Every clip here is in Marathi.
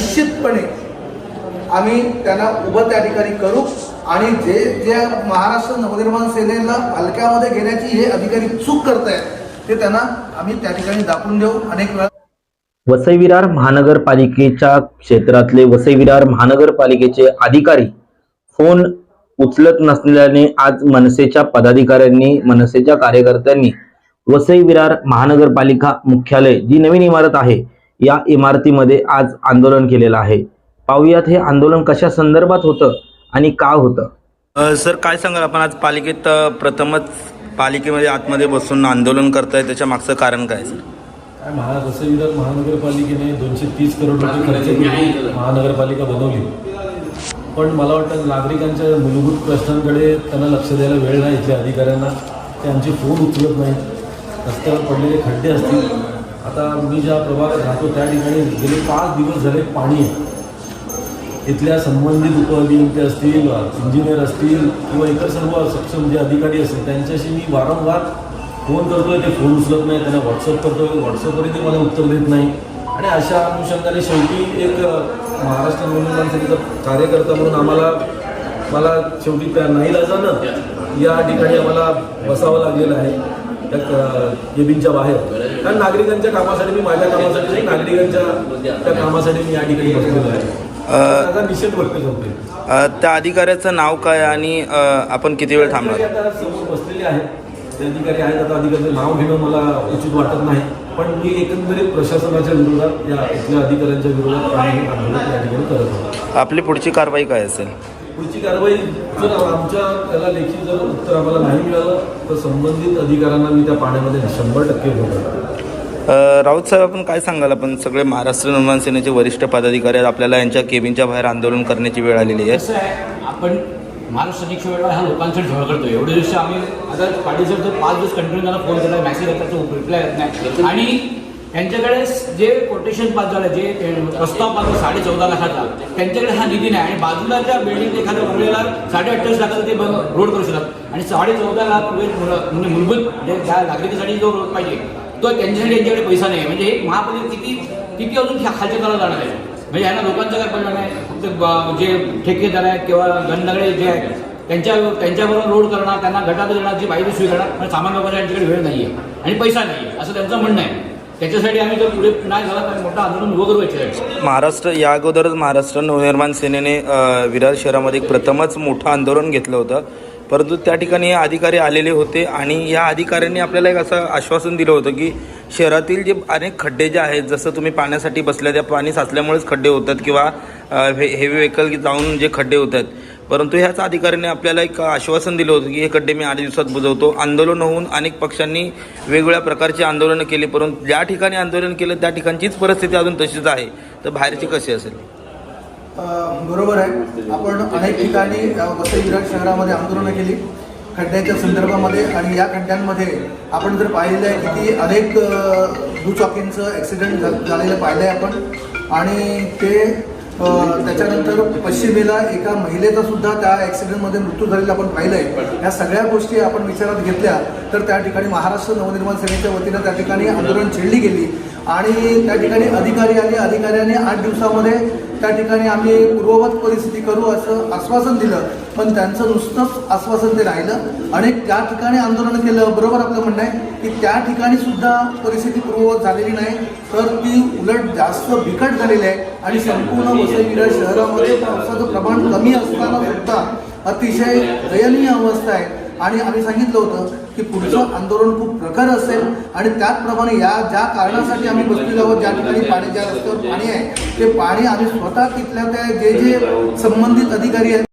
निश्चितपणे आम्ही त्यांना उभं त्या ठिकाणी करू आणि जे ज्या महाराष्ट्र नवनिर्माण सेनेला पालख्यामध्ये घेण्याची हे अधिकारी चूक करत आहेत ते त्यांना आम्ही त्या ठिकाणी दाखवून देऊ. अनेक वेळा वसई विरार महानगरपालिकेच्या क्षेत्रातले वसई विरार महानगरपालिकेचे अधिकारी फोन उचलत नसल्याने आज मनसेच्या पदाधिकाऱ्यांनी मनसेच्या कार्यकर्त्यांनी वसई विरार महानगरपालिका मुख्यालय जी नवीन इमारत आहे या इमारतीमध्ये आज आंदोलन केलेलं आहे. पाहुयात हे आंदोलन कशा संदर्भात होतं आणि का होतं? सर काय सांगाल? आपण आज पालिकेत प्रथमच पालिकेमध्ये आतमध्ये बसून आंदोलन करताय त्याच्या मागचं कारण काय सर? काय महा वसईविरार महानगरपालिकेने दोनशे तीस करोड रुपये खर्च करून महानगरपालिका बनवली. पण मला वाटतं नागरिकांच्या मूलभूत प्रश्नांकडे त्यांना लक्ष द्यायला वेळ नाही इथल्या अधिकाऱ्यांना. ते आमचे फोन उचलत नाहीत. रस्त्यावर पडलेले खड्डे असतील. आता मी ज्या प्रभागात राहतो त्या ठिकाणी गेले पाच दिवस झाले पाणी आहे. इथल्या संबंधित उपअभियंते असतील इंजिनियर असतील किंवा इतर सर्व सक्षम जे अधिकारी असतील त्यांच्याशी मी वारंवार फोन करतोय. ते फोन उचलत नाही त्यांना व्हॉट्सअप करतोय. व्हॉट्सअपवरही ते मला उत्तर देत नाही. आणि अशा अनुषंगाने शेवटी एक महाराष्ट्र नवनिर्माण सेनेचा कार्यकर्ता म्हणून आम्हाला मला शेवटी त्या नाही जाणं या ठिकाणी आम्हाला बसावं लागलेलं आहे. केबिनच्या बाहेर कारण नागरिकांच्या कामासाठी मी माझ्या कामासाठी नाही, नागरिकांच्या त्या कामासाठी मी या ठिकाणी बसलेलो आहे. निषेध व्यक्त करतोय अ, त्या अधिकाऱ्याचं नाव काय आणि अ, आपण किती वेळ थांबणार? अधिकारी आता समोर बसलेले आहेत. ते अधिकारी आहेत आता अधिकाऱ्याचं नाव घेणं मला उचित वाटत नाही. पण मी एकंदरीत प्रशासनाच्या विरोधात या इथल्या अधिकाऱ्यांच्या विरोधात आम्ही आंदोलन या ठिकाणी करत आहोत. आपली पुढची कारवाई काय असेल? पुढची कारवाई जर आमच्या त्याला लेखी जर उत्तर आम्हाला नाही मिळालं तर संबंधित अधिकाऱ्यांना मी त्या पाण्यामध्ये शंभर टक्के राऊत साहेब आपण काय सांगाल? आपण सगळे महाराष्ट्र निर्माण सेनेचे वरिष्ठ पदाधिकारी आहेत. आपल्याला यांच्या केबिनच्या बाहेर आंदोलन करण्याची वेळ आलेली आहे. कसं आहे आपण महाराष्ट्र वेळा ह्या लोकांसाठी झळ करतो. एवढे दिवस आम्ही आता पाटील सर तर पाच दिवस कंटिन्यू त्यांना फोन केला मेसेज येतात तो रिप्लाय येत नाही. आणि त्यांच्याकडे जे कोटेशन पास झालं जे प्रस्ताव पास साडे चौदा लाखाचा त्यांच्याकडे हा निधी नाही. आणि बाजूलाच्या बिल्डिंग एखाद्या बंगल्याला साडे अठ्ठावीस लाखाचं ते बंग- रोड करू शकतात. आणि साडे चौदा लाख रुपये मुलं- म्हणजे मूलभूत जे त्या नागरिकांसाठी जो रोड पाहिजे तो त्यांच्यासाठी त्यांच्याकडे पैसा नाही. म्हणजे हे महापालिका किती किती अजून खालच्या तलावर जाणार आहे? म्हणजे यांना लोकांचं काय पडलं नाही फक्त जे ठेकेदार आहेत किंवा गणनगडे जे आहेत त्यांच्या त्यांच्याबरोबर रोड करणार त्यांना गटात देणार जी पाहिजे सुरू करणार पण सामान्य लोकांच्या यांच्याकडे वेळ नाही आहे आणि पैसा नाही आहे असं त्यांचं म्हणणं आहे. त्याच्यासाठी आम्ही जर पुढे नाही झाला तर मोठा आंदोलन उभं करू याच्यासाठी. महाराष्ट्र या अगोदरच महाराष्ट्र नवनिर्माण सेनेने विरार शहरामध्ये एक प्रथमच मोठं आंदोलन घेतलं होतं. परंतु त्या ठिकाणी हे अधिकारी आलेले होते आणि या अधिकाऱ्यांनी आपल्याला एक असं आश्वासन दिलं होतं की शहरातील जे अनेक खड्डे जे आहेत जसं तुम्ही पाण्यासाठी बसल्या त्या पाणी साचल्यामुळेच खड्डे होतात किंवा हे हेवी व्हेकल जाऊन जे खड्डे होतात परंतु ह्याच अधिकाऱ्याने आपल्याला एक आश्वासन दिलं होतं की हे खड्डे मी आठ दिवसात बुजवतो. आंदोलन होऊन अनेक पक्षांनी वेगवेगळ्या प्रकारची आंदोलनं केली परंतु ज्या ठिकाणी आंदोलन केलं त्या ठिकाणचीच परिस्थिती अजून तशीच आहे. तर बाहेरची कशी असेल? बरोबर आहे. आपण अनेक ठिकाणी अ, वसई शहरामध्ये आंदोलनं केली खड्ड्यांच्या संदर्भामध्ये आणि या खड्ड्यांमध्ये आपण जर पाहिलं आहे की ती अनेक दुचाकींचं ॲक्सिडेंट झालेलं पाहिलं आहे आपण. आणि ते त्याच्यानंतर पश्चिमेला एका महिलेचा सुद्धा त्या ॲक्सिडेंटमध्ये मृत्यू झालेला आपण पाहिलं आहे या सगळ्या गोष्टी आपण विचारात घेतल्या तर त्या ठिकाणी महाराष्ट्र नवनिर्माण सेनेच्या वतीनं त्या ठिकाणी आंदोलन छेडली गेली. आणि त्या ठिकाणी अधिकारी आले. अधिकाऱ्यांनी आठ दिवसामध्ये त्या ठिकाणी आम्ही पूर्ववत परिस्थिती करू असं आश्वासन दिलं पण त्यांचं नुसतंच आश्वासन ते राहिलं. आणि त्या ठिकाणी आंदोलन केलं बरोबर आपलं म्हणणं आहे की त्या ठिकाणी सुद्धा परिस्थिती पूर्ववत झालेली नाही तर ती उलट जास्त बिकट झालेली आहे आणि संपूर्ण वसई विरार शहरामध्ये पावसाचं प्रमाण कमी असताना सुद्धा अतिशय दयनीय अवस्था आहे. आणि आम्ही सांगितलं होतं की पुढचं आंदोलन खूप प्रखर असेल आणि त्याचप्रमाणे या ज्या कारणासाठी आम्ही बसलेलो आहोत ज्या ठिकाणी पाणी ज्या रस्त्यावर पाणी आहे ते पाणी आम्ही स्वतः तिथल्या त्या जे जे संबंधित अधिकारी आहेत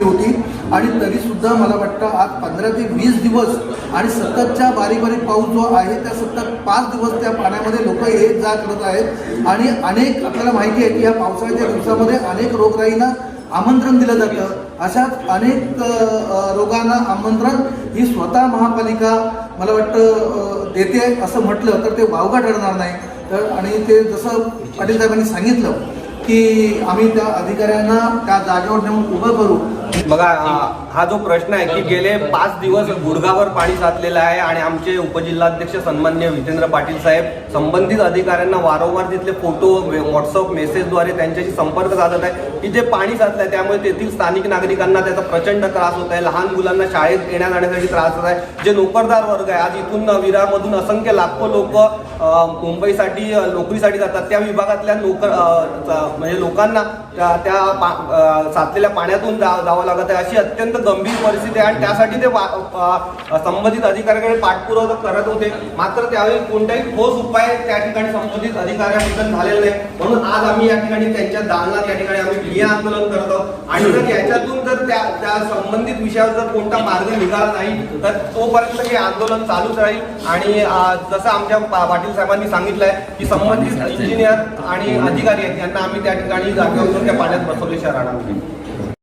होती आणि तरी सुद्धा मला वाटतं आज पंधरा ते वीस दिवस आणि सततच्या बारीक बारीक पाऊस जो आहे त्या सतत पाच दिवस त्या पाण्यामध्ये लोक येत जा करत आहेत. आणि अनेक आपल्याला माहिती आहे की या पावसाळ्याच्या दिवसामध्ये अनेक रोगराईंना आमंत्रण दिलं जातं. अशाच अनेक रोगांना आमंत्रण ही स्वतः महापालिका मला वाटतं देते असं म्हटलं तर ते वावगा ठरणार नाही. तर आणि ते जसं पाटील साहेबांनी सांगितलं की आम्ही त्या अधिकाऱ्यांना त्या जागेवर नेऊन उभं करू. बघा हा जो प्रश्न आहे की गेले पाच दिवस गुडगावर पाणी साचलेलं आहे आणि आमचे उपजिल्हाध्यक्ष सन्मान्य जितेंद्र पाटील साहेब संबंधित अधिकाऱ्यांना वारंवार तिथले फोटो व्हॉट्सअप मेसेजद्वारे त्यांच्याशी संपर्क साधत आहे. की जे पाणी साचलं आहे त्यामुळे तेथील स्थानिक नागरिकांना त्याचा प्रचंड त्रास होत आहे. लहान मुलांना शाळेत येण्या जाण्यासाठी त्रास होत आहे. जे नोकरदार वर्ग आहे आज इथून विरारमधून असंख्य लाखो लोक मुंबईसाठी नोकरीसाठी जातात. त्या विभागातल्या नोकर म्हणजे लोकांना त्या पा- साचलेल्या पाण्यातून जा- जावं लागत आहे. अशी अत्यंत गंभीर परिस्थिती आहे आणि त्यासाठी ते संबंधित अधिकाऱ्याकडे पाठपुरावा करत होते. मात्र त्यावेळी कोणताही ठोस उपाय त्या ठिकाणी संबंधित अधिकाऱ्याबद्दल झालेला नाही. म्हणून आज आम्ही या ठिकाणी त्यांच्या दालनात या ठिकाणी आम्ही ठिय्या आंदोलन करत आहोत. आणि जर याच्यातून जर त्या त्या संबंधित विषयावर जर कोणता मार्ग निघाला नाही तर तोपर्यंत हे आंदोलन चालूच राहील. आणि जसं आमच्या पाटील साहेबांनी सांगितलंय की संबंधित इंजिनियर आणि अधिकारी आहेत यांना आम्ही त्या ठिकाणी जागेवर त्या पाण्यात बसवल्याशिवाय राहणार नाही